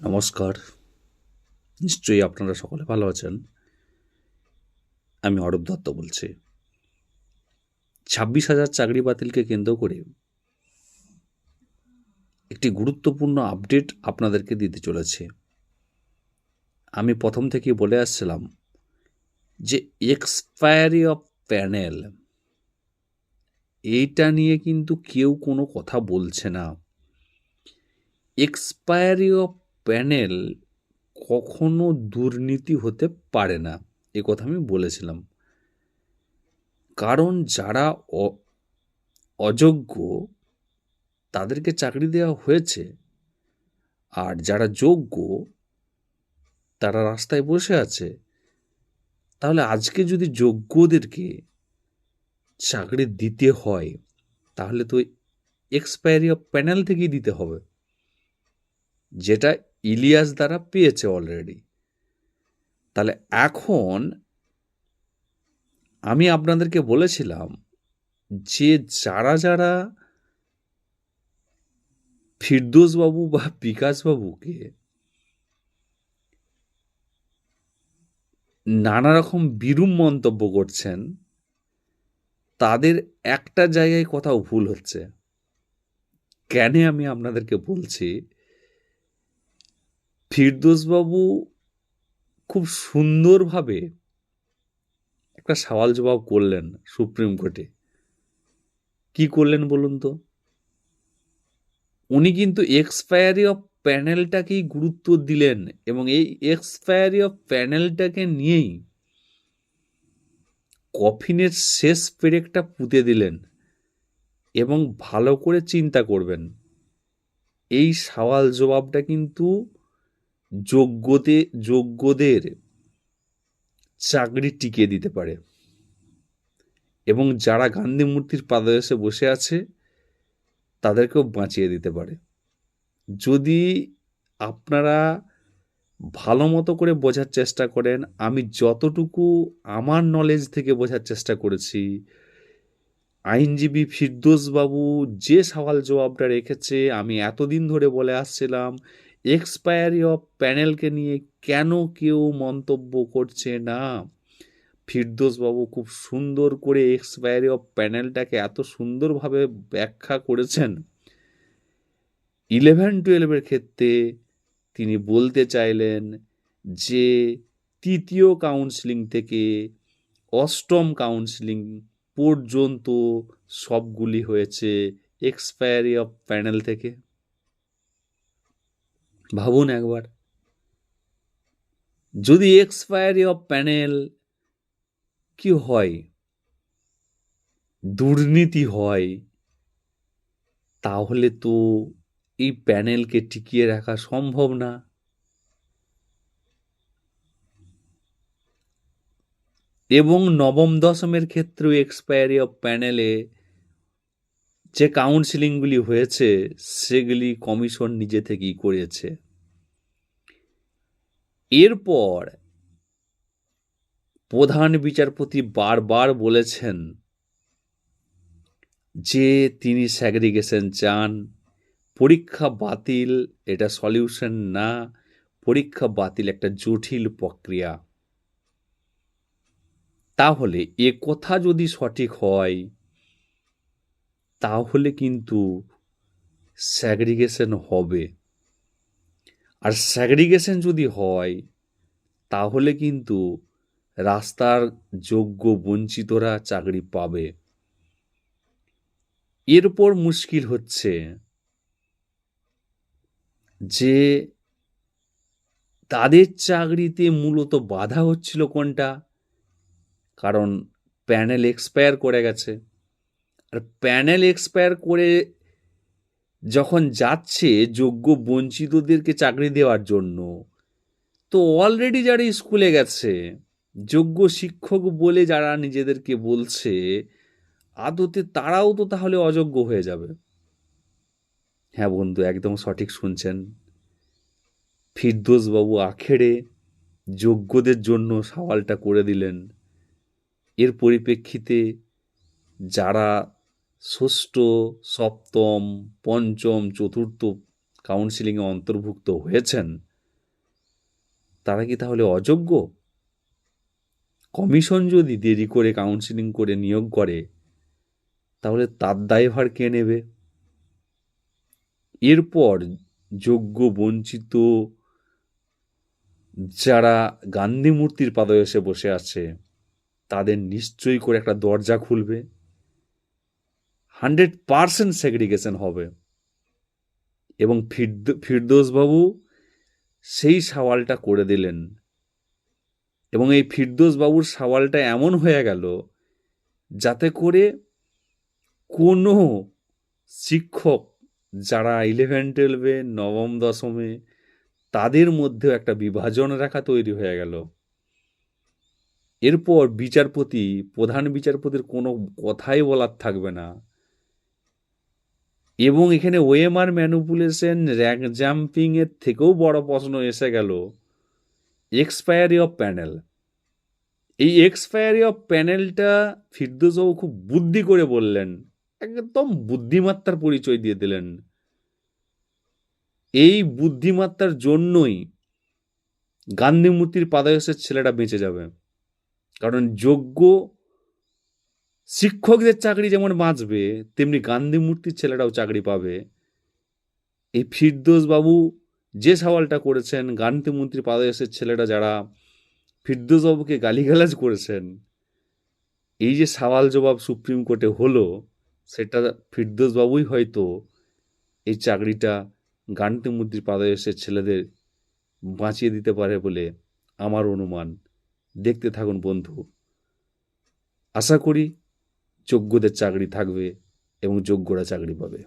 নমস্কার। নিশ্চয়ই আপনারা সকলে ভালো আছেন। আমি অরূপ দত্ত বলছি। ছাব্বিশ হাজার চাকরি বাতিলকে কেন্দ্র করে একটি গুরুত্বপূর্ণ আপডেট আপনাদেরকে দিতে চলেছে। আমি প্রথম থেকেই বলে আসছিলাম যে এক্সপায়ারি অফ প্যানেল, এইটা নিয়ে কিন্তু কেউ কোনো কথা বলছে না। এক্সপায়ারি অফ প্যানেল কখনো দুর্নীতি হতে পারে না। এ কথা আমি বলেছিলাম। কারণ যারা অযোগ্য তাদেরকে চাকরি দেওয়া হয়েছে। আর যারা যোগ্য তারা রাস্তায় বসে আছে। তাহলে আজকে যদি যোগ্যদেরকে চাকরি দিতে হয়, তাহলে তো এক্সপায়ারি অফ প্যানেল থেকেই দিতে হবে। যেটা ইলিয়াস দ্বারা পেয়েছে অলরেডি তাহলে এখন আমি আপনাদেরকে বলেছিলাম যে যারা যারা ফিরদোস বাবু বা বিকাশ বাবুকে নানা রকম বিরূপ মন্তব্য করছেন, তাদের একটা জায়গায় কোথাও ভুল হচ্ছে। কেন আমি আপনাদেরকে বলছি ফিরদোসবাবু খুব সুন্দরভাবে একটা সওয়াল জবাব করলেন সুপ্রিম কোর্টে। কি করলেন বলুন তো? উনি কিন্তু এক্সপায়ারি অফ প্যানেলটাকেই গুরুত্ব দিলেন এবং এই এক্সপায়ারি অফ প্যানেলটাকে নিয়েই কফিনের শেষ পেরেকটা পুঁতে দিলেন এবং ভালো করে চিন্তা করবেন। এই সওয়াল জবাবটা কিন্তু যোগ্যতে, যোগ্যদের চাকরি টিকিয়ে দিতে পারে। এবং যারা গান্ধী মূর্তির পাদদেশে বসে আছে, তাদেরকেও বাঁচিয়ে দিতে পারে। যদি আপনারা ভালো মতো করে বোঝার চেষ্টা করেন, আমি যতটুকু আমার নলেজ থেকে বোঝার চেষ্টা করেছি, আইনজীবী ফিরদোস বাবু যে সওয়াল জবাবটা রেখেছে, আমি এতদিন ধরে বলে আসছিলাম এক্সপায়ারি অফ প্যানেলকে নিয়ে কেন কেউ মন্তব্য করছে না? ফিরদোস বাবু খুব সুন্দর করে এক্সপায়ারি অফ প্যানেলটাকে এত সুন্দরভাবে ব্যাখ্যা করেছেন। ইলেভেন টুয়েলভের ক্ষেত্রে তিনি বলতে চাইলেন যে, তৃতীয় কাউন্সিলিং থেকে অষ্টম কাউন্সিলিং পর্যন্ত সবগুলি হয়েছে এক্সপায়ারি অফ প্যানেল থেকে। ভাবুন একবার। যদি এক্সপায়ারি অফ প্যানেল কি হয়, দুর্নীতি হয়, তাহলে তো এই প্যানেলকে টিকিয়ে রাখা সম্ভব না। এবং নবম দশমের ক্ষেত্রেও এক্সপায়ারি অফ প্যানেলে যে কাউন্সিলিংগুলি হয়েছে, সেগুলি কমিশন নিজে থেকেই করেছে। এরপর প্রধান বিচারপতি বারবার বলেছেন যে তিনি স্যাগ্রিগেশন চান, পরীক্ষা বাতিল এটা সলিউশন না, পরীক্ষা বাতিল একটা জটিল প্রক্রিয়া। তাহলে এ কথা যদি সঠিক হয় তাহলে কিন্তু স্যাগ্রিগেশন হবে। আর স্যাগ্রিগেশন যদি হয়, তাহলে কিন্তু রাস্তার যোগ্য বঞ্চিতরা চাকরি পাবে। এরপর মুশকিল হচ্ছে যে তাদের চাকরিতে মূলত বাধা হচ্ছিল কোনটা? কারণ প্যানেল এক্সপায়ার করে গেছে। আর প্যানেল এক্সপায়ার করে যখন যাচ্ছে যোগ্য বঞ্চিতদেরকে চাকরি দেওয়ার জন্য, তো অলরেডি যারা স্কুলে গেছে, যোগ্য শিক্ষক বলে যারা নিজেদেরকে বলছে, আদতে তারাও তো তাহলে অযোগ্য হয়ে যাবে। হ্যাঁ বন্ধু, একদম সঠিক শুনছেন। ফিরদোসবাবু আখেরে যোগ্যদের জন্য সওয়ালটা করে দিলেন। এর পরিপ্রেক্ষিতে যারা ষষ্ঠ, সপ্তম, পঞ্চম, চতুর্থ কাউন্সিলিংয়ে অন্তর্ভুক্ত হয়েছেন, তারা কি তাহলে অযোগ্য? কমিশন যদি দেরি করে কাউন্সিলিং করে নিয়োগ করে, তাহলে তার দায়ভার কে নেবে? এরপর যোগ্য বঞ্চিত যারা গান্ধী মূর্তির পাদদেশে বসে আছে, তাদের নিশ্চয়ই করে একটা দরজা খুলবে। হান্ড্রেড পারসেন্ট সেগ্রিগেশন হবে। এবং ফিরদ, ফিরদোসবাবু সেই সওয়ালটা করে দিলেন। এবং এই ফিরদোসবাবুর সওয়ালটা এমন হয়ে গেল যাতে করে কোনো শিক্ষক যারা ইলেভেন টুয়েলভে নবম, দশমে তাদের মধ্যেও একটা বিভাজন রেখা তৈরি হয়ে গেল। এরপর বিচারপতি, প্রধান বিচারপতির কোনো কথাই বলার থাকবে না। এবং এখানে ওএমআর ম্যানুপুলেশন র্যাঙ্ক জাম্পিংয়ের থেকেও বড় প্রশ্ন এসে গেল, এক্সপায়ারি অফ প্যানেল। এই এক্সপায়ারি অফ প্যানেলটা ফিরদোসবাবু খুব বুদ্ধি করে বললেন, একদম বুদ্ধিমত্তার পরিচয় দিয়ে দিলেন। এই বুদ্ধিমত্তার জন্যই গান্ধী মূর্তির পাদদেশের ছেলেটা বেঁচে যাবে। কারণ যোগ্য শিক্ষকদের চাকরি যেমন বাঁচবে, তেমনি গান্ধী মূর্তির ছেলেরাও চাকরি পাবে। এই ফিরদোস বাবু যে সওয়ালটা করেছেন, গান্ধী মূর্তির পাদদেশের ছেলেরা যারা ফিরদোস বাবুকে গালিগালাজ করেছেন, এই যে সওয়াল জবাব সুপ্রিম কোর্টে হলো, সেটা ফিরদোস বাবুই হয়তো এই চাকরিটা গান্ধী মূর্তির পাদদেশের ছেলেদের বাঁচিয়ে দিতে পারে বলে আমার অনুমান। দেখতে থাকুন বন্ধু। আশা করি যোগ্যদের চাকরি থাকবে এবং যোগ্যরা চাকরি পাবে।